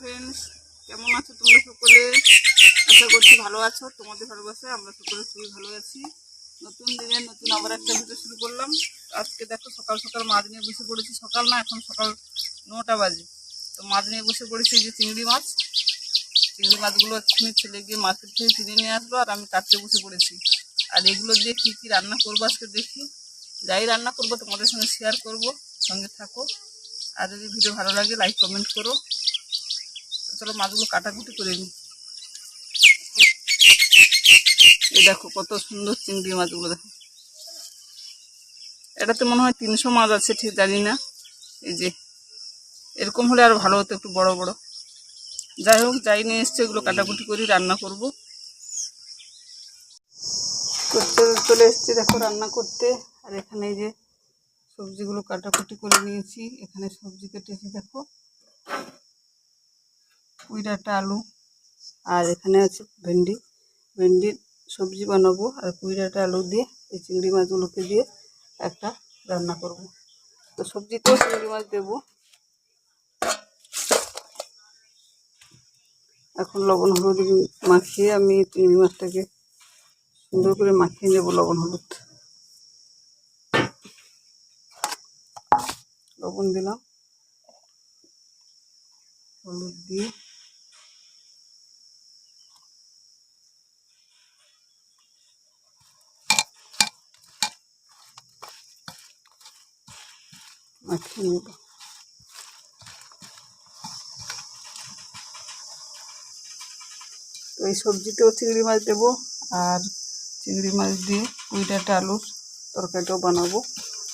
Friends কেমন আছো তোমরা সকলে? আশা করছি ভালো আছো, তোমাদের ভালোবাসায় আমরা সকলে খুবই ভালো আছি। নতুন দিনে নতুন আবার একটা ভিডিও শুরু করলাম। আজকে দেখো সকাল সকাল মাছ নিয়ে বসে পড়েছি। সকাল না, এখন সকাল নটা বাজে। তো মাছ নিয়ে বসে পড়েছি যে চিংড়ি মাছ। চিংড়ি মাছগুলো এক্ষুনি ছেলে গিয়ে মার্কেট থেকে কিনে নিয়ে আসব আর আমি কাটতে বসে পড়েছি। আর এগুলো দিয়ে কী কী রান্না করব আজকে দেখি। যাই রান্না করব তোমাদের সঙ্গে শেয়ার করব, সঙ্গে থাকো। আর যদি ভিডিও ভালো লাগে লাইক কমেন্ট করো। চলো মাছগুলো কাটাকুটি করে নিই। এই দেখো কত সুন্দর চিংড়ি মাছগুলো দেখো। এটাতে মনে হয় তিনশো মাছ আছে, ঠিক জানি না। এই যে, এরকম হলে আর ভালো হতো একটু বড় বড়। যাই হোক, যাই নিয়ে এসছে, এগুলো কাটাকুটি করি রান্না করব। করতে চলে এসছি, দেখো রান্না করতে। আর এখানে এই যে সবজিগুলো কাটাকুটি করে নিয়েছি। এখানে সবজি কেটেছি, দেখো। কুইডাটা আলু, আর এখানে আছে ভেন্ডি। ভেন্ডির সবজি বানাবো আর কুইডাটা আলু দিয়ে, এই চিংড়ি মাছগুলোকে দিয়ে একটা রান্না করব। তো সবজিতেও চিংড়ি মাছ দেবো। এখন লবণ হলুদ মাখিয়ে আমি চিংড়ি মাছটাকে সুন্দর করে মাখিয়ে নেব লবণ হলুদ। লবণ দিলাম। হলুদ দিয়ে মাখিয়ে নেব তো এই সবজিতেও চিংড়ি মাছ দেবো আর চিংড়ি মাছ দিয়ে কুইটাটা আলুর তরকারিটাও বানাবো।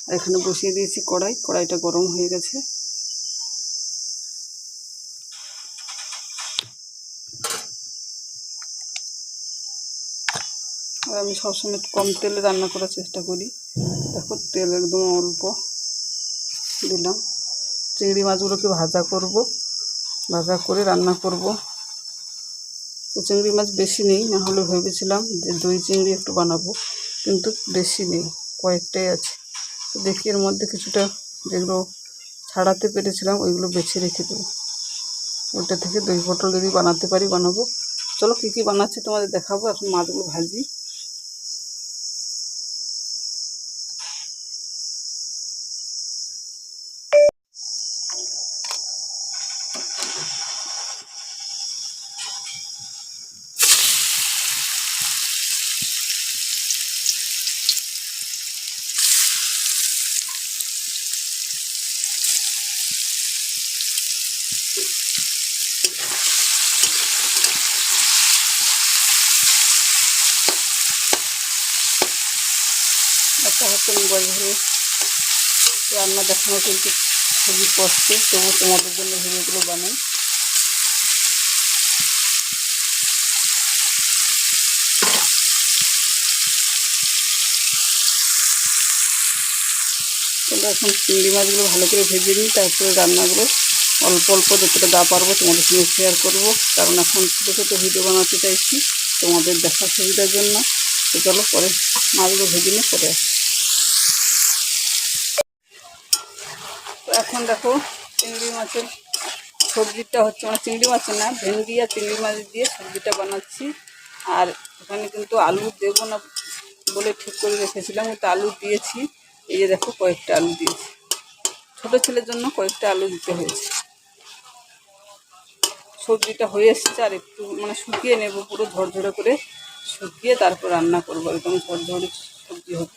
আর এখানে বসিয়ে দিয়েছি কড়াই, কড়াইটা গরম হয়ে গেছে। আর আমি সবসময় কম তেলে রান্না করার চেষ্টা করি। দেখো তেল একদম অল্প। দিলাম। চিংড়ি মাছগুলোকে ভাজা করব, ভাজা করে রান্না করব। তো চিংড়ি মাছ বেশি নেই, না হলে ভেবেছিলাম যে দই চিংড়ি একটু বানাবো, কিন্তু বেশি নেই, কয়েকটাই আছে। তো দেখি এর মধ্যে কিছুটা যেগুলো ছাড়াতে পেরেছিলাম, ওইগুলো বেছে রেখে দেবো। ওইটা থেকে দই পটল যদি বানাতে পারি, বানাবো। চলো কী কী বানাচ্ছি তোমাদের দেখাবো, এখন মাছগুলো ভাজি। একটা হাতে ধরে রান্না দেখানো কিন্তু খুবই কষ্টের তবু তোমাদের জন্য ভিডিওগুলো বানাই। এখন চিংড়ি মাছগুলো ভালো করে ভেজে নিই, তারপরে রান্নাগুলো অল্প অল্প যতটা দা পারব তোমাদের সঙ্গে শেয়ার করব। কারণ এখন ছোটো ছোটো ভিডিও বানাতে চাইছি, তোমাদের দেখার সুবিধার জন্য। তো চলো পরে মাছগুলো ভেজে নিয়ে পরে আসি। এখন দেখো চিংড়ি মাছের সবজিটা হচ্ছে মানে চিংড়ি মাছের না, ভেন্ডি আর চিংড়ি মাছ দিয়ে সবজিটা বানাচ্ছি। আর এখানে কিন্তু আলু দেবো না বলে ঠিক করে রেখেছিলাম, কিন্তু আলু দিয়েছি। এই যে দেখো কয়েকটা আলু দিয়েছি। ছোটো ছেলের জন্য কয়েকটা আলু দিতে হয়েছে। সবজিটা হয়ে এসছে আর একটু মানে শুকিয়ে নেব, পুরো ঝরঝরে করে শুকিয়ে তারপর রান্না করব, একদম ঝরঝরে সবজি হবে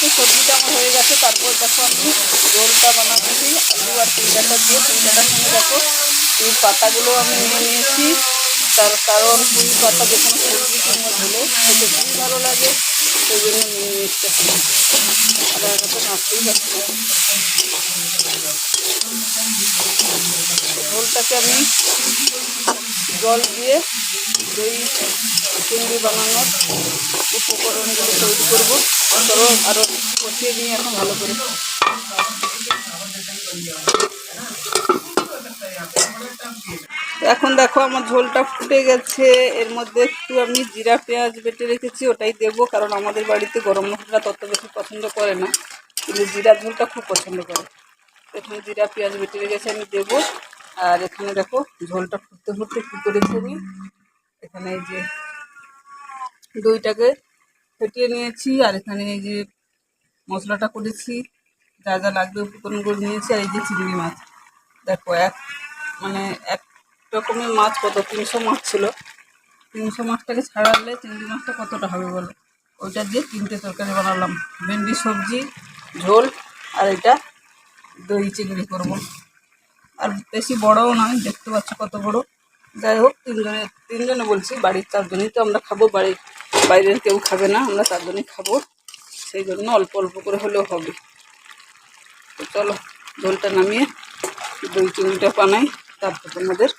তো সবজিটা আমার হয়ে গেছে, তারপর দেখো আমি রোলটা বানাচ্ছি। আলু আর কুইটাটা দিয়ে কুইটাটার সঙ্গে দেখো, এই পাতাগুলো আমি নিয়ে নিয়েছি। তার কারণ পুঁই পাতা যে কোনো সবজি কিংবা ধুলো খেতে খুবই ভালো লাগে, সেই জন্য নিয়ে নিচ্ছে। ঝোলটাকে আমি জল দিয়ে দই, চিংড়ি বানানোর উপকরণগুলো তৈরি করব। চলো আরও কষিয়ে নিয়ে এখন ভালো করে এখন দেখো আমার ঝোলটা ফুটে গেছে। এর মধ্যে একটু আমি জিরা, পেঁয়াজ বেটে রেখেছি, ওটাই দেবো, কারণ আমাদের বাড়িতে গরম মশলা তত বেশি পছন্দ করে না। কিন্তু জিরা ঝোলটা খুব পছন্দ করে। এখানে জিরা, পেঁয়াজ বেটে রেখেছি, আমি দেবো। আর এখানে দেখো ঝোলটা ফুটতে ফুটতে কী করেছি আমি এখানে এই যে দইটাকে ফেটিয়ে নিয়েছি, আর এখানে এই যে মশলাটা করেছি। যা যা লাগবে উপকরণগুলো নিয়েছি, আর এই যে চিংড়ি মাছ। দেখো এক মানে এক রকমের মাছ কত? তিনশো মাছ ছিল। তিনশো মাছটাকে ছাড়ালে চিংড়ি মাছটা কতটা হবে বলো? ওইটা দিয়ে তিনটে তরকারি বানালাম। ভেন্ডি, সবজি, ঝোল, আর এটা দই চিংড়ি করব। আর বেশি বড়ও নয়, দেখতে পাচ্ছ কত বড়। যাই হোক, তিনজনে তিনজনে বলছি, বাড়ির চারজনই তো আমরা খাব, বাড়ির বাইরের কেউ খাবে না, আমরা চারজনই খাব। সেই জন্য অল্প অল্প করে হলেও হবে। তো চলো, ঝোলটা নামিয়ে দই চিংড়িটা বানাই, তারপর তোমাদের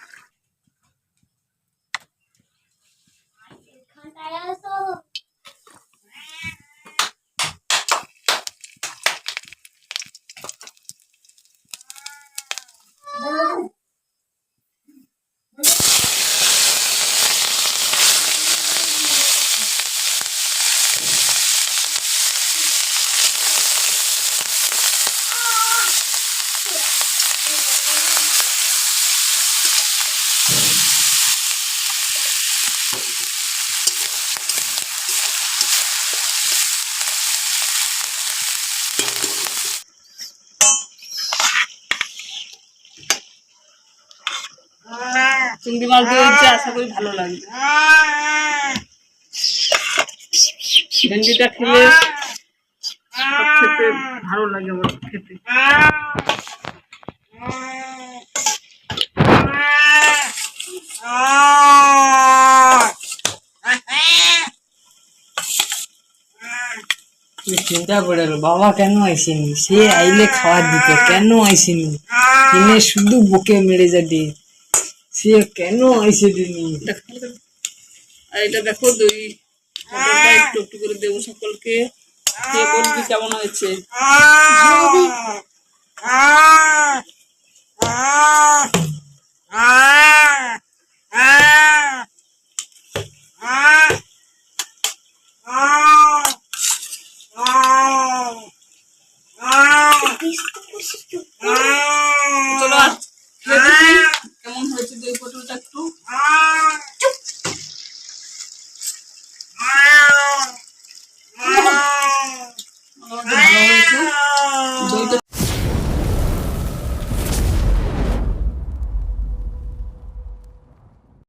চিংড়ি মাছ দিয়ে হচ্ছে আশা করি ভালো লাগবে। ভেন্ডিটা খেলে ভালো লাগে আমার খেতে। চিন্তা করে বাবা কেন আইসেনি? সে আইলে খাবার দিত, কেন আইসেনি? শুধু বুকে মেরে যাবে সে কেন আইসিডিনি আর এটা দেখো দই। একটু একটু করে দেবো সকলকে। কে বলবি কেমন হয়েছে? আ আ আ